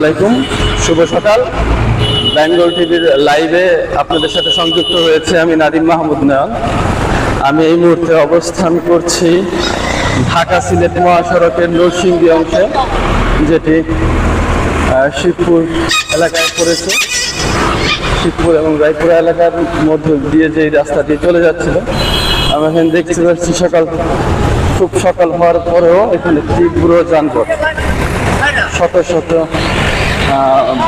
আসসালামাইকুম শুভ সকাল। বেঙ্গল টিভির লাইভে আপনাদের সাথে সংযুক্ত হয়েছে আমি নাদিম মাহমুদ নয়ন আমি এই মুহূর্তে অবস্থান করছি ঢাকা সিলেট মহাসড়কের নরসিংদী অংশে, যেটি শিবপুর এলাকায় পড়েছে। শিবপুর এবং রায়পুর এলাকার মধ্য দিয়ে যে রাস্তাটি চলে যাচ্ছিল আমি এখানে দেখতে পাচ্ছি সকাল, খুব সকাল হওয়ার পরেও এখানে তীব্র যানজট। শত শত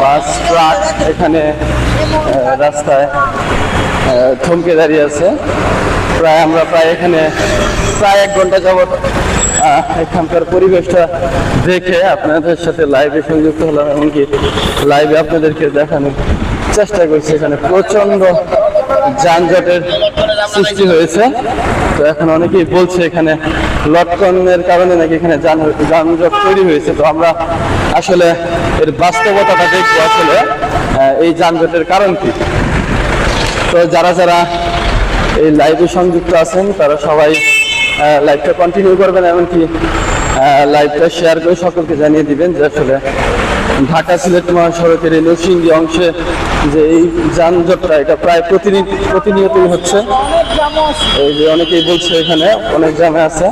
বাস, ট্রাক এখানে রাস্তায় থমকে দাঁড়িয়ে আছে। প্রায় আমরা প্রায় এখানে প্রায় এক ঘণ্টা যাবৎ এখানকার পরিবেশটা দেখে আপনাদের সাথে লাইভে সংযুক্ত হলাম, এমনকি লাইভে আপনাদেরকে দেখানোর চেষ্টা করছি এখানে প্রচণ্ড যানজটের সৃষ্টি হয়েছে। তো এখন অনেকেই বলছে এখানে লটকনের কারণে নাকি এখানে যান- যানজট তৈরি হয়েছে। তো আমরা আসলে এর বাস্তবতাটা দেখব আসলে এই যানজটের কারণ কি? তো যারা যারা এই লাইভে সংযুক্ত আছেন, তারা সবাই লাইভটা কন্টিনিউ করবেন, এমনকি লাইভটা শেয়ার করে সকলকে জানিয়ে দিবেন যে আসলে ঢাকা সিলেট মহাসড়কের এই নরসিংদী অংশে যে এই যানজটটা, এটা প্রায় প্রতিনিয়ত প্রতিনিয়তই হচ্ছে। এই যে অনেকেই বলছে এখানে, অনেক জামে আছে।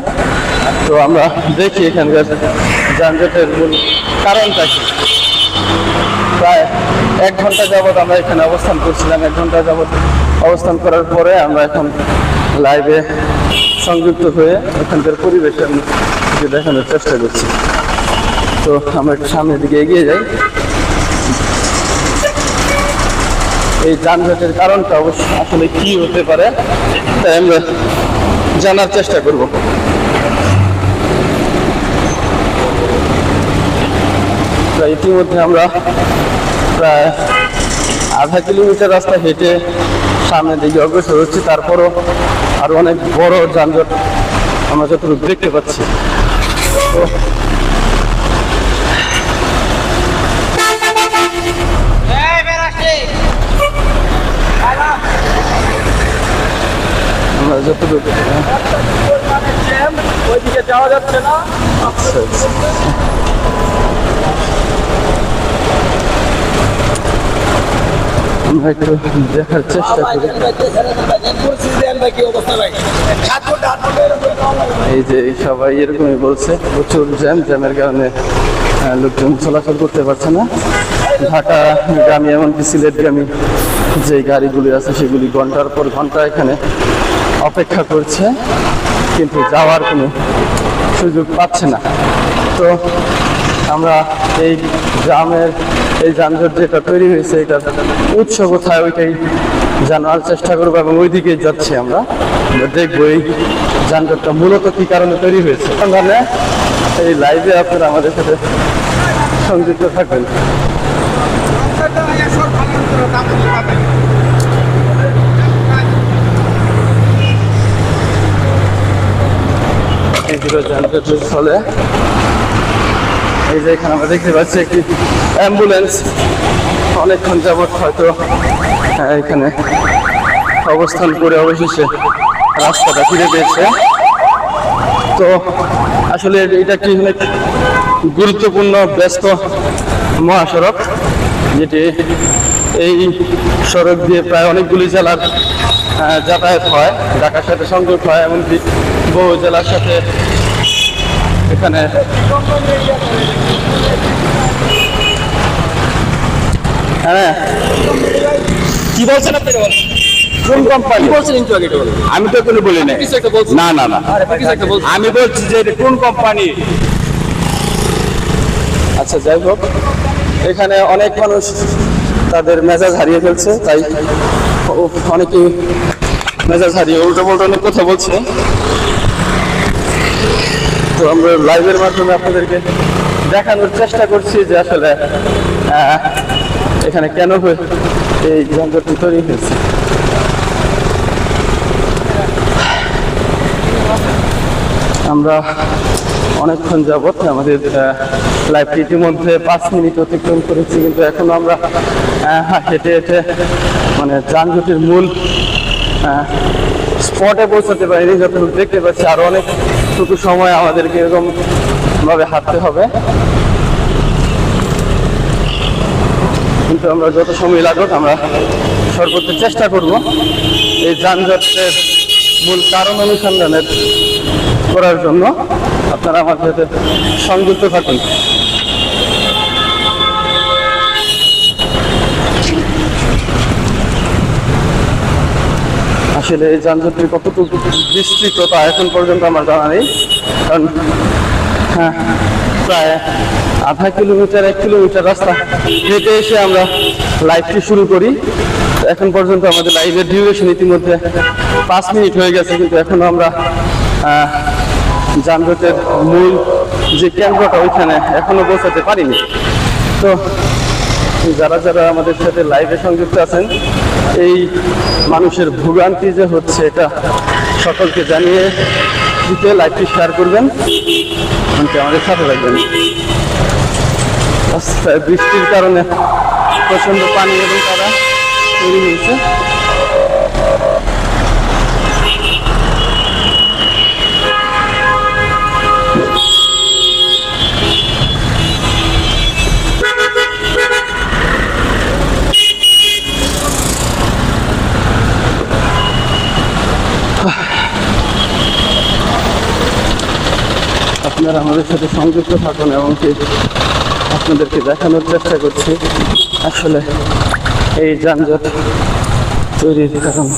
তো আমরা দেখি এখানকার যানজটের মূল কারণটা কি। প্রায় এক ঘণ্টা যাবৎ আমরা এখানে অবস্থান করছিলাম। এক ঘণ্টা যাবত অবস্থান করার পরে আমরা এখন লাইভে সংযুক্ত হয়ে এখানকার পরিবেশ আমি দেখানোর চেষ্টা করছি। তো আমরা একটু সামনের দিকে এগিয়ে যাই। এই যানজটের কারণটা অবশ্য আসলে কি হতে পারে, তাই আমরা জানার চেষ্টা করব। ইতিমধ্যে আমরা প্রায় আধা কিলোমিটার রাস্তা হেঁটে সামনের দিকে অগ্রসর হচ্ছি। তারপরও আরও অনেক বড় যানজট আমরা যতটুকু দেখতে পাচ্ছি এই বের আসছি আমরা ওইদিকে যাওয়া যাচ্ছে না একটু দেখার চেষ্টা করি এই যে সবাই এরকমই বলছে, প্রচুর জ্যাম, জ্যামের কারণে লোকজন চলাচল করতে পারছে না। ঢাকা গ্রামী এমনকি সিলেটগামী যে গাড়িগুলি আছে, সেগুলি ঘণ্টার পর ঘণ্টা এখানে অপেক্ষা করছে, কিন্তু যাওয়ার কোনো সুযোগ পাচ্ছে না। তো আমরা এই গ্রামের, এই যানজট যেটা তৈরি হয়েছে, এটা উৎস কোথায় ওইটাই জানার চেষ্টা করব এবং ওইদিকে যাচ্ছি আমরা। দেখব এই যানজটটা মূলত কি কারণে তৈরি হয়েছে। মানে এই লাইভে আপনারা আমাদের সাথে সংযুক্ত থাকবেন। এই যে এখানে আমরা দেখতে পাচ্ছি একটি অ্যাম্বুলেন্স। অনেকক্ষণ যাবৎ হয়তো এখানে অবস্থান করে অবশেষে রাস্তাটা ফিরে পেয়েছে। তো আসলে এটা কি অনেক গুরুত্বপূর্ণ, ব্যস্ত মহাসড়ক, যেটি এই সড়ক দিয়ে প্রায় অনেকগুলি জেলার যাতায়াত হয়, ঢাকার সাথে সংযোগ হয়, এমনকি বহু জেলার সাথে এখানে। হ্যাঁ। কি বলছেন আপনি? কোন কোম্পানি কি বলছেন একটু আগে আমি তো কোনো বলি না না না। না আমি বলছি যে কোন কোম্পানি আচ্ছা যাই হোক। এখানে অনেক মানুষ তাদের মেজাজ হারিয়ে ফেলছে তাই অনেকেই মেজাজ হারিয়ে উল্টো পাল্টা অনেক কথা বলছে। তো আমরা লাইভের মাধ্যমে আপনাদেরকে দেখানোর চেষ্টা করছি যে আসলে এখানে কেন এই যন্ত্রটি তৈরি হয়েছে। আমরা অনেকক্ষণ যাবত আমাদের লাইভটি ইতিমধ্যে পাঁচ মিনিট অতিক্রম করেছি, কিন্তু এখনও আমরা হেঁটে হেঁটে মানে যানজটের মূল স্পটে পৌঁছাতে পারিনি, যতটুকু দেখতে পাচ্ছি। আরও অনেক টুকু সময় আমাদেরকে এরকম ভাবে হাঁটতে হবে। কিন্তু আমরা যত সময় লাগুক, আমরা সর্বোচ্চ চেষ্টা করব। এই যানজটের মূল কারণ অনুসন্ধানের করার জন্য। আপনারা আমার সাথে সংযুক্ত থাকুন। আসলে এই যানজটের কতটুকু বিস্তৃততা এখন পর্যন্ত আমার জানা নেই। কারণ হ্যাঁ প্রায় আধা কিলোমিটার, এক কিলোমিটার রাস্তা হেঁটে এসে আমরা লাইভটি শুরু করি। এখন পর্যন্ত আমাদের লাইভের ডিউরেশন ইতিমধ্যে পাঁচ মিনিট হয়ে গেছে, কিন্তু এখনও আমরা যানজটের মূল যে কেন্দ্রটা ওইখানে এখনও পৌঁছাতে পারিনি। তো, যারা যারা আমাদের সাথে লাইভে সংযুক্ত আছেন এই মানুষের ভোগান্তি যে হচ্ছে এটা সকলকে জানিয়ে দিতে লাইভটি শেয়ার করবেন। এমনকি আমাদের সাথে থাকবেন। বৃষ্টির কারণে প্রচণ্ড পানি এবং তারা তৈরি হয়েছে। আপনারা আমাদের সাথে সংযুক্ত থাকুন এবং আপনাদেরকে দেখানোর চেষ্টা করছি। আসলে এই যানজট তৈরির কারণ।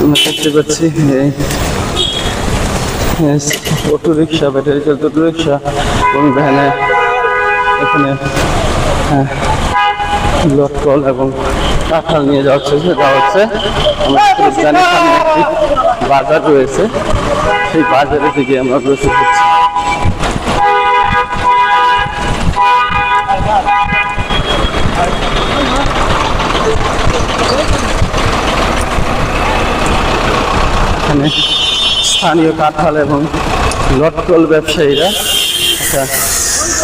আমরা দেখতে পাচ্ছি এই অটো রিক্সা ব্যাটারি চালিত অটো রিক্সা এবং ভ্যানে এখানে হ্যাঁ, লটকল এবং কাঁঠাল নিয়ে যাওয়া হচ্ছে যাওয়া হচ্ছে। জানি বাজার রয়েছে। সেই বাজারে থেকে আমরা প্রস্তুত হচ্ছি। স্থানীয় কাঁঠাল এবং লটকল ব্যবসায়ীরা একটা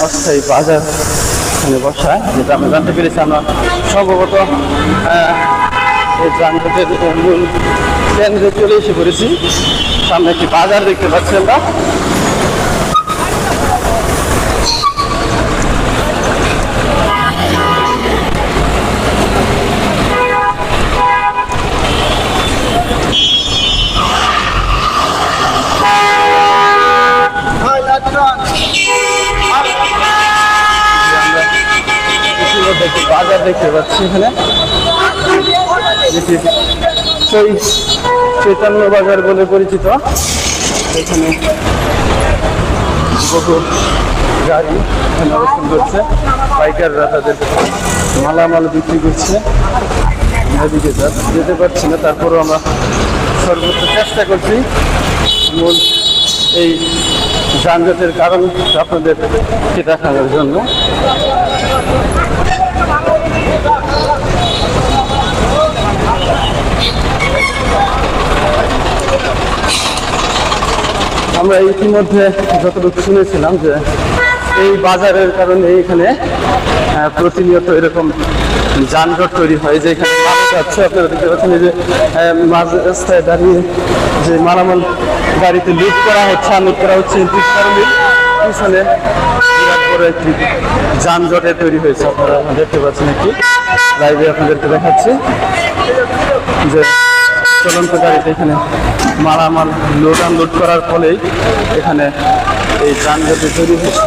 অস্থায়ী বাজার এখানে বসায়, যেটা আমরা জানতে পেরেছি আমরা সম্ভবত যানজটের মূল কেন্দ্রে চলে এসে পড়েছি। সামনে একটি বাজার দেখতে পাচ্ছি আমরা। বাজার দেখতে পাচ্ছি এখানে। যেটি সেই চৈতন্য বাজার বলে পরিচিত। এখানে বহু গাড়ি এখানে অবস্থান করছে। পাইকাররা তাদের মালামাল বিক্রি করছে। এদিকে যেতে পারছি না, তারপরেও আমরা সর্বোচ্চ চেষ্টা করছি। মূল এই যানজটের কারণ আপনাদেরকে দেখানোর জন্য। আমরা ইতিমধ্যে যতটুকু শুনেছিলাম যে এই বাজারের কারণে এখানে প্রতিনিয়ত এরকম যানজট তৈরি হয়, যে এখানে মানুষ আছে আপনারা দেখতে পাচ্ছেন যে মাঝ রাস্তায় দাঁড়িয়ে যে মালামাল গাড়িতে লুট করা হচ্ছে আনলোড করা হচ্ছে পিছনে বিরাট বড় একটি যানজটে তৈরি হয়েছে। আপনারা দেখতে পাচ্ছেন একটি লাইভে আপনাদেরকে দেখাচ্ছি যে চলন্ত গাড়িতে এখানে মালামাল লোড আনলোড করার ফলেই এখানে এই যানজটে তৈরি হয়েছে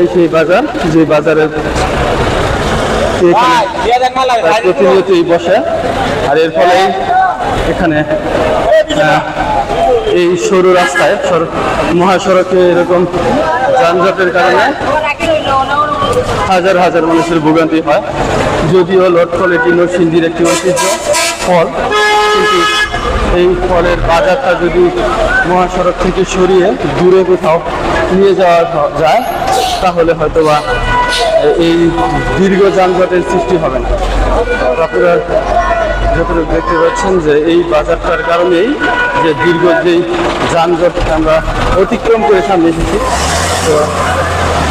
এই সেই বাজার, যে বাজারের প্রতিনিয়তই বসে। আর এর ফলে এখানে এই সরু রাস্তায় সড়ক- মহাসড়কে এরকম যানজটের কারণে হাজার হাজার মানুষের ভোগান্তি হয়। যদিও লটফল এটি নরসিংদীর একটি ঐতিহ্য ফল, কিন্তু এই ফলের বাজারটা যদি মহাসড়ক থেকে সরিয়ে দূরে কোথাও নিয়ে যাওয়া যায়, তাহলে হয়তোবা এই দীর্ঘ যানজটের সৃষ্টি হবে না। আপনারা যতটুকু দেখতে পাচ্ছেন যে এই বাজারটার কারণেই যে দীর্ঘ যেই যানজট আমরা অতিক্রম করে সামনে এসেছি, তো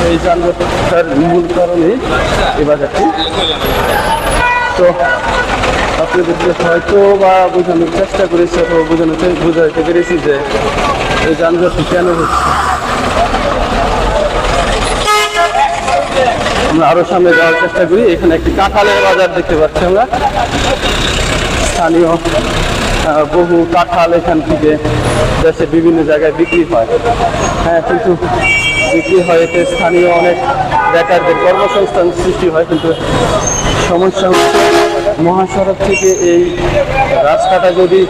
এই যানজটটার মূল কারণেই এই বাজারটি। তো, আপনাদেরকে হয়তো বা বোঝানোর চেষ্টা করেছি অথবা বোঝানোর বোঝাতে পেরেছি যে এই যানজটটি কেন হচ্ছে। আমরা আরও সামনে যাওয়ার চেষ্টা করি। এখানে একটি কাঁঠালের বাজার দেখতে পাচ্ছি আমরা। স্থানীয় বহু কাঁঠাল এখান থেকে দেশের বিভিন্ন জায়গায় বিক্রি হয়। হ্যাঁ কিন্তু বিক্রি হয়, এতে স্থানীয় অনেক বেকারদের কর্মসংস্থান সৃষ্টি হয়, কিন্তু সমস্যা হচ্ছে মহাসড়ক থেকে এই রাস্তাটা যদি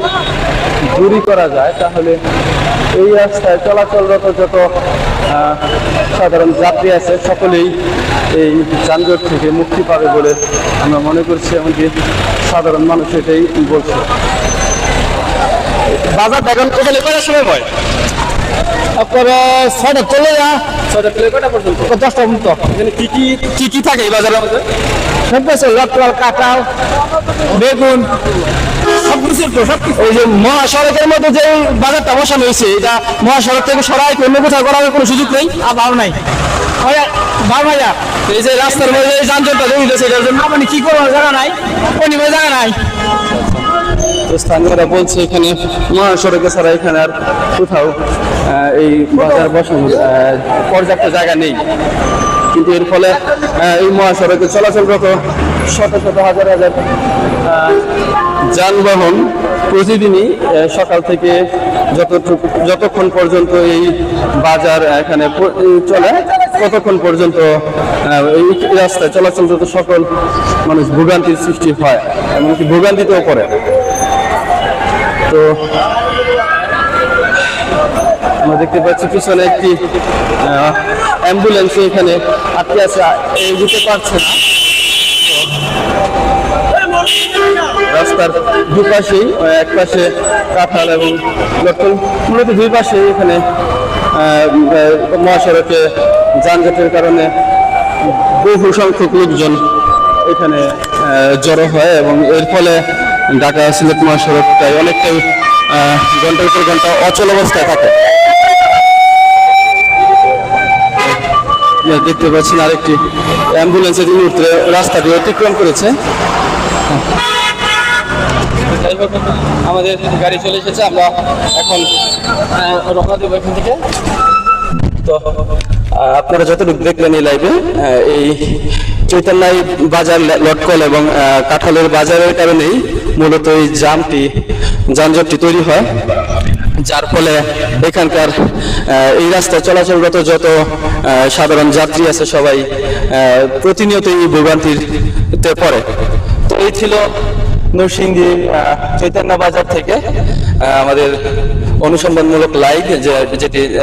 দূরী করা যায়, তাহলে এই রাস্তায় চলাচলরত যত সাধারণ যাত্রী আছে, সকলেই এই যানজট থেকে মুক্তি পাবে বলে আমরা মনে করছি, এমনকি সাধারণ মানুষ এটাই বলছে। বাজার এখন সময় হয়? তারপরে ছয়টা চলে যা। ছয়টা পর্যন্ত? দশটা পর্যন্ত? কি কি কি কি থাকে এই বাজারের মধ্যে সব কিছু লটকাল কাঁঠাল বেগুন ওই যে মহাসড়কের মধ্যে যে বাজারটা বসানো হয়েছে এটা মহাসড়ক থেকে সরাই অন্য কোথাও করার কোনো সুযোগ নেই? আর ভালো নাই। এই যে রাস্তার মধ্যে যানজটটা জমি দিয়েছে এটার জন্য। আপনি কি করব জায়গা নাই। জায়গা নাই। স্থানীয়রা বলছে এখানে মহাসড়কে ছাড়া এখানে আর কোথাও এই বাজার বসানোর পর্যাপ্ত জায়গা নেই। কিন্তু এর ফলে এই মহাসড়কে চলাচলরত শত শত হাজার হাজার যানবাহন প্রতিদিনই সকাল থেকে যতটুকু, যতক্ষণ পর্যন্ত এই বাজার এখানে চলে, ততক্ষণ পর্যন্ত এই রাস্তায় চলাচলরত সকল মানুষ ভোগান্তির সৃষ্টি হয়। এমনকি ভোগান্তিতেও পড়ে। তো আমরা দেখতে পাচ্ছি পিছনে একটি অ্যাম্বুলেন্স এখানে আটকে আছে এগোতে পারছে না। রাস্তার দুপাশেই এক পাশে কাঁঠাল এবং লটকন মূলত দুই পাশে এখানে মহাসড়কে যানজটের কারণে বহু সংখ্যক লোকজন এখানে জড়ো হয় এবং এর ফলে ঢাকা সিলেট মহাসড়কটাই অনেকটাই ঘণ্টার পর ঘণ্টা অচল অবস্থায় থাকে। দেখতে পাচ্ছেন আরেকটি অ্যাম্বুলেন্সের এই মুহূর্তে রাস্তাটি অতিক্রম করেছে। আমাদের গাড়ি চলে এসেছে, আমরা এখন রওনা দেবো এখান থেকে। তো আপনারা যতটুকু দেখলেন এই লাইভে এই চৈতন্যাই বাজার, লটকল এবং কাঁঠালের বাজারের কারণেই মূলত এই জামটি যানজটটি তৈরি হয়। যার ফলে এখানকার এই রাস্তায় চলাচলরত যত সাধারণ যাত্রী আছে সবাই প্রতিনিয়ত এই ভোগান্তিতে পড়ে। তো এই ছিল নরসিংদী চৈতন্য বাজার থেকে আমাদের অনুসন্ধানমূলক লাইভ যে- যেটি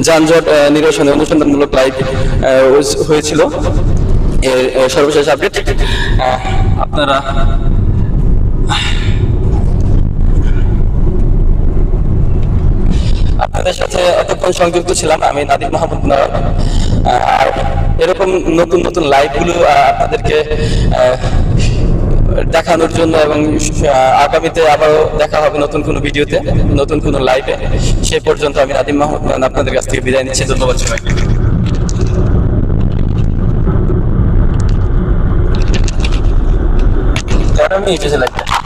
যানজট নিরসনে অনুসন্ধানমূলক আহ, হয়েছিল। সর্বশেষ আপডেট আপনারা আপনাদের সাথে এতক্ষণ সংযুক্ত ছিলাম, আমি নাদিম মাহমুদ নারায়ণ আর এরকম নতুন নতুন লাইভগুলো আপনাদেরকে দেখানোর জন্য এবং আগামীতে আবারও দেখা হবে নতুন কোনো ভিডিওতে, নতুন কোনো লাইভে। সে পর্যন্ত আমি নাদিম মাহমুদ আপনাদের কাছ থেকে বিদায় নিচ্ছি। ধন্যবাদ সবাইকে। আমি এসেছি লাইভে